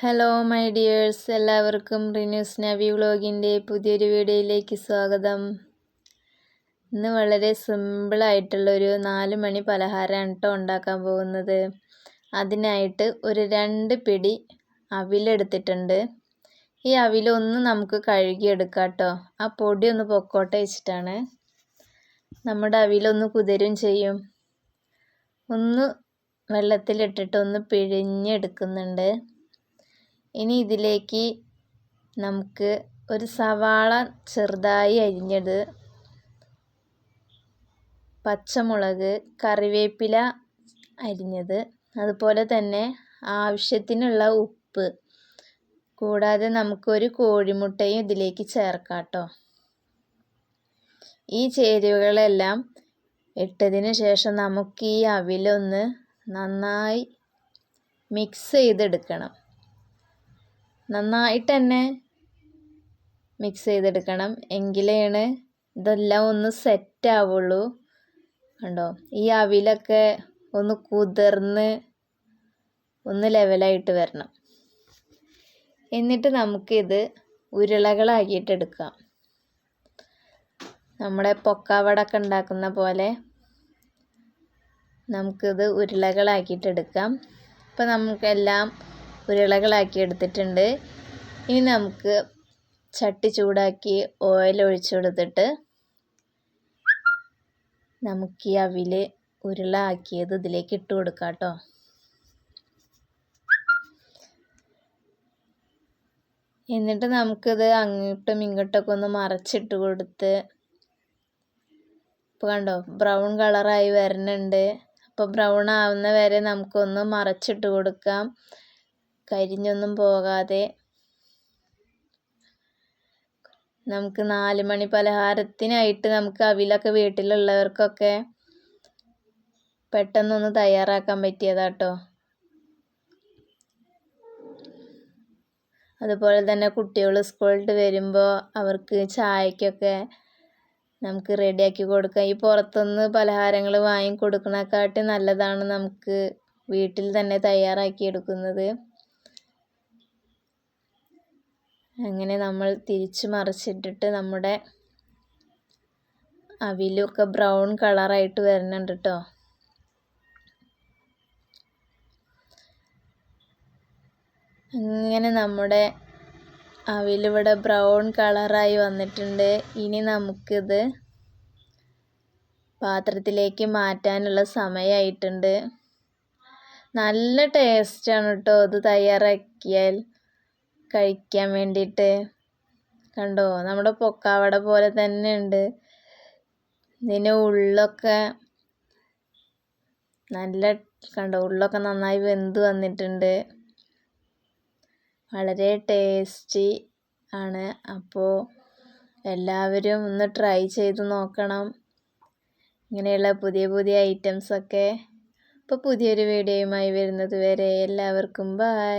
Hello my dears എല്ലാവർക്കും റിന്യൂസ് നവി വ്ളോഗിന്റെ പുതിയൊരു വീഡിയോയിലേക്ക് സ്വാഗതം. ഇന്ന് വളരെ സിമ്പിളായിട്ടുള്ളൊരു നാല് മണി പലഹാരമാണ് കേട്ടോ ഉണ്ടാക്കാൻ പോകുന്നത്. അതിനായിട്ട് ഒരു രണ്ട് പിടി അവിലെടുത്തിട്ടുണ്ട് ഈ അവിലൊന്ന് നമുക്ക് കഴുകിയെടുക്കാം കേട്ടോ ആ പൊടി ഒന്ന് പൊക്കോട്ടെ വെച്ചിട്ടാണ്. നമ്മുടെ അവിലൊന്ന് കുതിരും ചെയ്യും. ഒന്ന് വെള്ളത്തിലിട്ടിട്ട് ഒന്ന് പിഴിഞ്ഞെടുക്കുന്നുണ്ട്. ഇനി ഇതിലേക്ക് നമുക്ക് ഒരു സവാള ചെറുതായി അരിഞ്ഞത് പച്ചമുളക് കറിവേപ്പില അരിഞ്ഞത് അതുപോലെ തന്നെ ആവശ്യത്തിനുള്ള ഉപ്പ്. കൂടാതെ നമുക്കൊരു കോഴിമുട്ടയും ഇതിലേക്ക് ചേർക്കാം കേട്ടോ. ഈ ചേരുവകളെല്ലാം ഇട്ടതിന് ശേഷം നമുക്ക് ഈ അവിലൊന്ന് നന്നായി മിക്സ് ചെയ്തെടുക്കണം. നന്നായിട്ട് തന്നെ മിക്സ് ചെയ്തെടുക്കണം. എങ്കിലാണ് ഇതെല്ലാം ഒന്ന് സെറ്റ് ആവുള്ളൂ. കണ്ടോ? ഈ അവിലൊക്കെ ഒന്ന് കുതിർന്ന് ഒന്ന് ലെവലായിട്ട് വരണം. എന്നിട്ട് നമുക്കിത് ഉരുളകളാക്കിയിട്ടെടുക്കാം. നമ്മുടെ പൊക്കാവടൊക്കെ ഉണ്ടാക്കുന്ന പോലെ നമുക്കിത് ഉരുളകളാക്കിയിട്ടെടുക്കാം. ഇപ്പം നമുക്കെല്ലാം ഉരുളകളാക്കി എടുത്തിട്ടുണ്ട്. ഇനി നമുക്ക് ചട്ടി ചൂടാക്കി ഓയിൽ ഒഴിച്ചു കൊടുത്തിട്ട് നമുക്ക് ഈ അവിൽ ഉരുള ആക്കിയത് ഇതിലേക്ക് ഇട്ട് കൊടുക്കാം കേട്ടോ. എന്നിട്ട് നമുക്കിത് അങ്ങോട്ടും ഇങ്ങോട്ടൊക്കെ ഒന്ന് മറച്ചിട്ട് കൊടുത്ത് ഇപ്പോൾ കണ്ടോ ബ്രൗൺ കളറായി വരുന്നുണ്ട് അപ്പോൾ ബ്രൗൺ ആവുന്ന വരെ നമുക്കൊന്ന് മറച്ചിട്ട് കൊടുക്കാം. കരിഞ്ഞൊന്നും പോകാതെ നമുക്ക് നാല് മണി പലഹാരത്തിനായിട്ട് നമുക്ക് അവിലൊക്കെ വീട്ടിലുള്ളവർക്കൊക്കെ പെട്ടെന്നൊന്ന് തയ്യാറാക്കാൻ പറ്റിയതാട്ടോ. അതുപോലെ തന്നെ കുട്ടികൾ സ്കൂളിൽ വരുമ്പോൾ അവർക്ക് ചായക്കൊക്കെ നമുക്ക് റെഡിയാക്കി കൊടുക്കാം. ഈ പുറത്തുനിന്ന് പലഹാരങ്ങൾ വാങ്ങി കൊടുക്കണേക്കാട്ടി നല്ലതാണ് നമുക്ക് വീട്ടിൽ തന്നെ തയ്യാറാക്കി എടുക്കുന്നത്. അങ്ങനെ നമ്മൾ തിരിച്ച് മറിച്ചിട്ടിട്ട് നമ്മുടെ അവിലൊക്കെ ബ്രൗൺ കളറായിട്ട് വരുന്നുണ്ട് കേട്ടോ അങ്ങനെ നമ്മുടെ അവിലിവിടെ ബ്രൗൺ കളറായി വന്നിട്ടുണ്ട്. ഇനി നമുക്കിത് പാത്രത്തിലേക്ക് മാറ്റാനുള്ള സമയമായിട്ടുണ്ട് നല്ല ടേസ്റ്റാണ് കേട്ടോ ഇത് തയ്യാറാക്കിയാൽ. കഴിക്കാൻ വേണ്ടിയിട്ട്. കണ്ടോ? നമ്മുടെ പൊക്കാവട പോലെ തന്നെ ഉണ്ട് ഇതിന് ഉള്ളൊക്കെ നല്ല കണ്ടോ? ഉള്ളൊക്കെ നന്നായി വെന്ത് വന്നിട്ടുണ്ട്. വളരെ ടേസ്റ്റി ആണ്. അപ്പോൾ എല്ലാവരും ഒന്ന് ട്രൈ ചെയ്ത് നോക്കണം. ഇങ്ങനെയുള്ള പുതിയ പുതിയ ഐറ്റംസൊക്കെ. അപ്പോൾ പുതിയൊരു വീഡിയോയുമായി വരുന്നത് വരെ എല്ലാവർക്കും ബൈ.